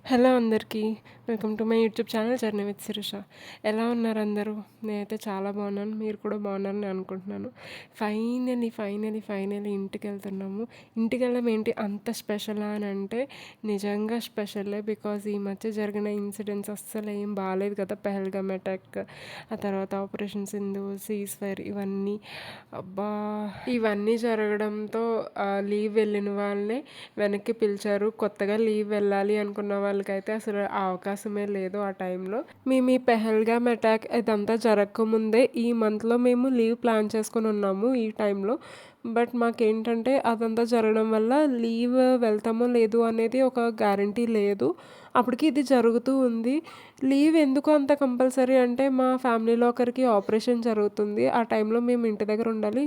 Hello అందరికీ welcome to my YouTube channel journey with Sirisha. ఎలా ఉన్నారు అందరూ? నేనైతే చాలా బాగున్నాను మీరు కూడా బాగున్నారని అనుకుంటున్నాను. ఫైనలీ ఫైనలీ ఫైనలీ ఇంటికి వెళ్తున్నాము ఇంటికి వెళ్ళడం ఏంటి అంత స్పెషల్ అని అంటే నిజంగా స్పెషలే బికాజ్ ఈ మధ్య జరిగిన ఇన్సిడెంట్స్ అస్సలు ఏం బాగాలేదు కదా. పెహల్గామ్ అటాక్ ఆ తర్వాత ఆపరేషన్ సింధు సీజ్ ఫైర్ ఇవన్నీ. అబ్బా! ఇవన్నీ జరగడంతో లీవ్ వెళ్ళిన వాళ్ళనే వెనక్కి పిలిచారు కొత్తగా లీవ్ వెళ్ళాలి అనుకున్న వాళ్ళకైతే అసలు ఆ అవకాశమే లేదు ఆ టైంలో. మేము ఈ పెహల్గామ్ అటాక్ ఇదంతా జరగకముందే ఈ మంత్లో మేము లీవ్ ప్లాన్ చేసుకుని ఉన్నాము ఈ టైంలో. బట్ మాకేంటంటే అదంతా జరగడం వల్ల లీవ్ వెళ్తామో లేదు అనేది ఒక గ్యారంటీ లేదు. అప్పటికి ఇది జరుగుతూ ఉంది. లీవ్ ఎందుకు అంత కంపల్సరీ అంటే మా ఫ్యామిలీలో ఒకరికి ఆపరేషన్ జరుగుతుంది. ఆ టైంలో మేము ఇంటి దగ్గర ఉండాలి.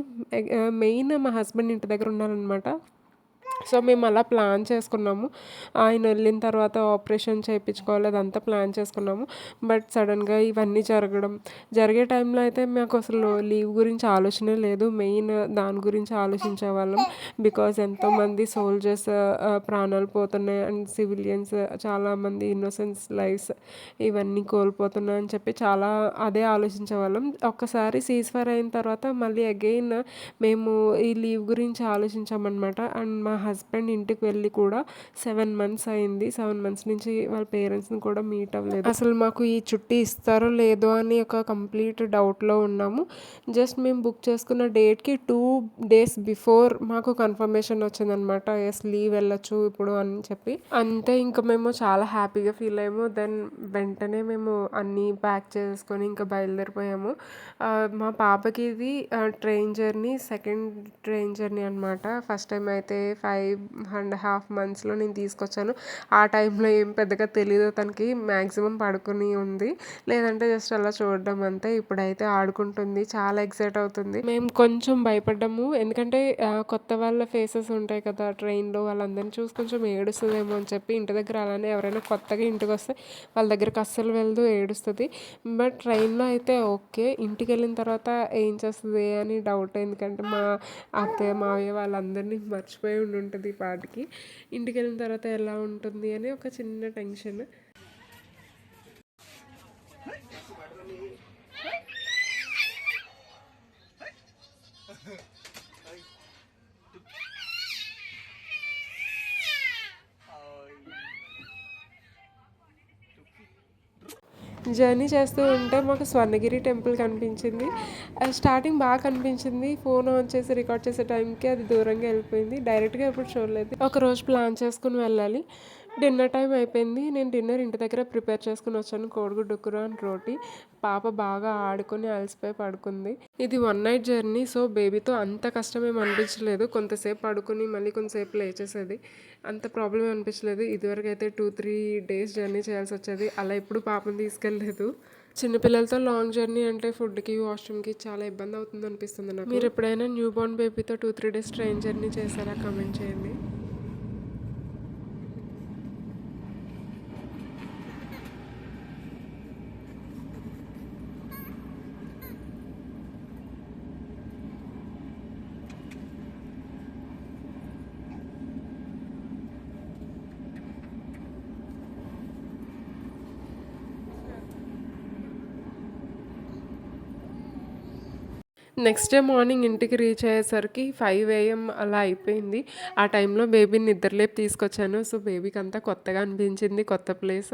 మెయిన్ మా హస్బెండ్ ఇంటి దగ్గర ఉండాలన్నమాట. సో మేము అలా ప్లాన్ చేసుకున్నాము. ఆయన వెళ్ళిన తర్వాత ఆపరేషన్ చేయించుకోవాలి అదంతా ప్లాన్ చేసుకున్నాము. బట్ సడన్గా ఇవన్నీ జరగడం జరిగే టైంలో అయితే మాకు అసలు లీవ్ గురించి ఆలోచనే లేదు. మెయిన్ దాని గురించి ఆలోచించే వాళ్ళం. బికాజ్ ఎంతోమంది సోల్జర్స్ ప్రాణాలు పోతున్నాయి అండ్ సివిలియన్స్ చాలామంది ఇన్నోసెన్స్ లైఫ్స్ ఇవన్నీ కోల్పోతున్నాయి అని చెప్పి చాలా అదే ఆలోచించే వాళ్ళం. ఒక్కసారి సీజ్ ఫైర్ అయిన తర్వాత మళ్ళీ అగైన్ మేము ఈ లీవ్ గురించి ఆలోచించామన్నమాట. అండ్ మా హస్బెండ్ ఇంటికి వెళ్ళి కూడా సెవెన్ మంత్స్ అయింది. సెవెన్ మంత్స్ నుంచి వాళ్ళ పేరెంట్స్ని కూడా మీట్ అవ్వలేదు. అసలు మాకు ఈ చుట్టి ఇస్తారో లేదో అని ఒక కంప్లీట్ డౌట్లో ఉన్నాము. జస్ట్ మేము బుక్ చేసుకున్న డేట్కి టూ డేస్ బిఫోర్ మాకు కన్ఫర్మేషన్ వచ్చిందనమాట. ఎస్ లీవ్ వెళ్ళొచ్చు ఇప్పుడు అని చెప్పి. అంతే ఇంకా మేము చాలా హ్యాపీగా ఫీల్ అయ్యాము. దెన్ వెంటనే మేము అన్నీ ప్యాక్ చేసుకొని ఇంకా బయలుదేరిపోయాము. మా పాపకి ఇది train journey second train journey అనమాట. ఫస్ట్ టైం అయితే ఫైవ్ ఫైవ్ అండ్ హాఫ్ మంత్స్లో నేను తీసుకొచ్చాను. ఆ టైంలో ఏం పెద్దగా తెలియదు తనకి మ్యాక్సిమం పడుకుని ఉంది. లేదంటే జస్ట్ అలా చూడడం అంతే. ఇప్పుడైతే ఆడుకుంటుంది. చాలా ఎక్సైట్ అవుతుంది. మేము కొంచెం భయపడ్డాము. ఎందుకంటే కొత్త వాళ్ళ ఫేసెస్ ఉంటాయి కదా ట్రైన్లో వాళ్ళందరినీ చూసి కొంచెం ఏడుస్తుందేమో అని చెప్పి ఇంటి దగ్గర అలానే ఎవరైనా కొత్తగా ఇంటికి వస్తే వాళ్ళ దగ్గరికి అస్సలు వెళ్దు ఏడుస్తుంది. బట్ ట్రైన్లో అయితే ఓకే. ఇంటికి వెళ్ళిన తర్వాత ఏం చేస్తుంది అని డౌట్ ఎందుకంటే మా అత్తయ్య మావయ్య వాళ్ళందరినీ మర్చిపోయి ఉండు ఉంటుంది పాటికి. ఇంటికి వెళ్ళిన తర్వాత ఎలా ఉంటుంది అని ఒక చిన్న టెన్షన్. జర్నీ చేస్తూ ఉంటే మాకు స్వర్ణగిరి టెంపుల్ కనిపించింది. స్టార్టింగ్ బాగా కనిపించింది. ఫోన్ ఆన్ చేసి రికార్డ్ చేసే టైంకి అది దూరంగా వెళ్ళిపోయింది. డైరెక్ట్గా ఎప్పుడు చూడలేదు. ఒక రోజు ప్లాన్ చేసుకుని వెళ్ళాలి. డిన్నర్ టైం అయిపోయింది. నేను డిన్నర్ ఇంటి దగ్గర ప్రిపేర్ చేసుకుని వచ్చాను. కోడిగుడ్డు కూర అండ్ రోటీ. పాప బాగా ఆడుకొని అలసిపోయి పడుకుంది. ఇది వన్ నైట్ జర్నీ సో బేబీతో అంత కష్టం ఏమి అనిపించలేదు. కొంతసేపు పడుకుని మళ్ళీ కొంతసేపు లేచేసేది. అంత ప్రాబ్లం అనిపించలేదు. ఇదివరకు అయితే టూ త్రీ డేస్ జర్నీ చేయాల్సి వచ్చేది. అలా ఎప్పుడు పాపను తీసుకెళ్ళలేదు. చిన్నపిల్లలతో లాంగ్ జర్నీ అంటే ఫుడ్కి వాష్రూమ్కి చాలా ఇబ్బంది అవుతుంది అనిపిస్తుంది నాకు. మీరు ఎప్పుడైనా new born బేబీతో two three days train journey చేశారా? కమెంట్ చేయండి. నెక్స్ట్ డే మార్నింగ్ ఇంటికి రీచ్ అయ్యేసరికి ఫైవ్ ఏఎం అలా అయిపోయింది. ఆ టైంలో బేబీని నిద్రలేపు తీసుకొచ్చాను. సో బేబీకి అంతా కొత్తగా అనిపించింది. కొత్త ప్లేస్.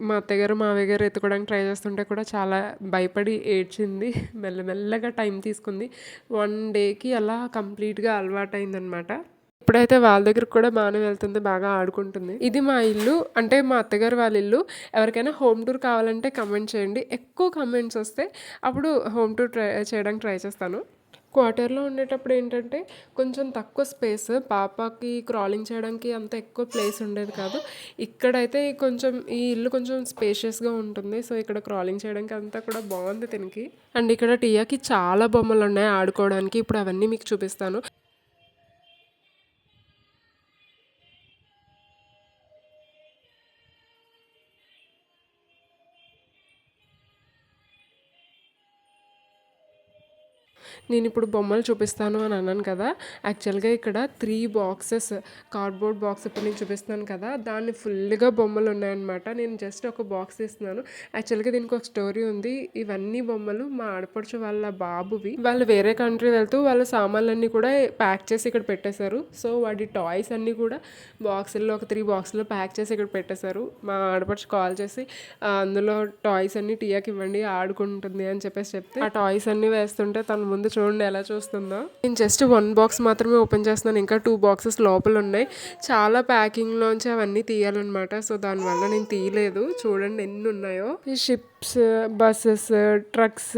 మా అత్తగారు మావయ్య గారు ఎత్తుకోవడానికి ట్రై చేస్తుంటే కూడా చాలా భయపడి ఏడ్చింది. మెల్లమెల్లగా టైం తీసుకుంది. వన్ డేకి అలా కంప్లీట్గా అలవాటైందనమాట. ఇప్పుడైతే వాళ్ళ దగ్గరకు కూడా బాగానే వెళ్తుంది బాగా ఆడుకుంటుంది. ఇది మా ఇల్లు అంటే మా అత్తగారు వాళ్ళ ఇల్లు. ఎవరికైనా హోమ్ టూర్ కావాలంటే కమెంట్ చేయండి. ఎక్కువ కమెంట్స్ వస్తే అప్పుడు హోమ్ టూర్ ట్రై చేయడానికి ట్రై చేస్తాను. క్వార్టర్లో ఉండేటప్పుడు ఏంటంటే కొంచెం తక్కువ స్పేస్ పాపకి క్రాలింగ్ చేయడానికి అంత ఎక్కువ ప్లేస్ ఉండేది కాదు. ఇక్కడైతే కొంచెం ఈ ఇల్లు కొంచెం స్పేషియస్గా ఉంటుంది. సో ఇక్కడ క్రాలింగ్ చేయడానికి అంతా కూడా బాగుంది తినికి. అండ్ ఇక్కడ టీయాకి చాలా బొమ్మలు ఉన్నాయి ఆడుకోవడానికి. ఇప్పుడు అవన్నీ మీకు చూపిస్తాను. నేను ఇప్పుడు బొమ్మలు చూపిస్తాను అని అన్నాను కదా. యాక్చువల్గా ఇక్కడ త్రీ బాక్సెస్ కార్డ్బోర్డ్ బాక్స్ ఇప్పుడు నేను చూపిస్తున్నాను కదా. దాన్ని ఫుల్గా బొమ్మలు ఉన్నాయన్నమాట. నేను జస్ట్ ఒక బాక్స్ ఇస్తున్నాను యాక్చువల్గా దీనికి ఒక స్టోరీ ఉంది. ఇవన్నీ బొమ్మలు మా ఆడపడుచు వాళ్ళ బాబువి. వాళ్ళు వేరే కంట్రీ వెళ్తూ వాళ్ళ సామాన్లన్నీ కూడా ప్యాక్ చేసి ఇక్కడ పెట్టేశారు. సో వాటి టాయ్స్ అన్నీ కూడా బాక్సుల్లో ఒక త్రీ బాక్సుల్లో ప్యాక్ చేసి ఇక్కడ పెట్టేశారు. మా ఆడపడుచు కాల్ చేసి అందులో టాయ్స్ అన్ని టీయాకి ఇవ్వండి ఆడుకుంటుంది అని చెప్పేసి చెప్తే ఆ టాయ్స్ అన్నీ వేస్తుంటే తన ముందు చూడండి ఎలా చూస్తుందో. నేను జస్ట్ వన్ బాక్స్ మాత్రమే ఓపెన్ చేస్తున్నాను. ఇంకా టూ బాక్సెస్ లోపల ఉన్నాయి. చాలా ప్యాకింగ్లోంచి అవన్నీ తీయాలన్నమాట. సో దానివల్ల నేను తీయలేదు. చూడండి ఎన్ని ఉన్నాయో. ఈ షిప్స్ బస్సెస్ ట్రక్స్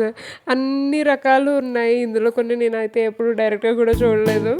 అన్ని రకాలు ఉన్నాయి. ఇందులో కొన్ని నేనైతే ఎప్పుడు డైరెక్ట్గా కూడా చూడలేదు.